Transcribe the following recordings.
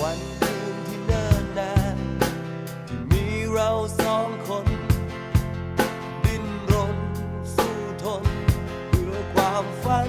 วันคืนที่เนิ่นนานที่มีเราสองคน ดิ้นรนสู้ทนเพื่อความฝัน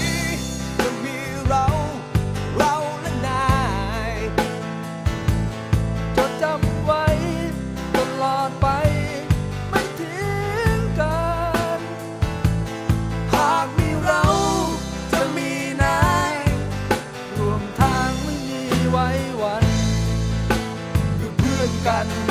คื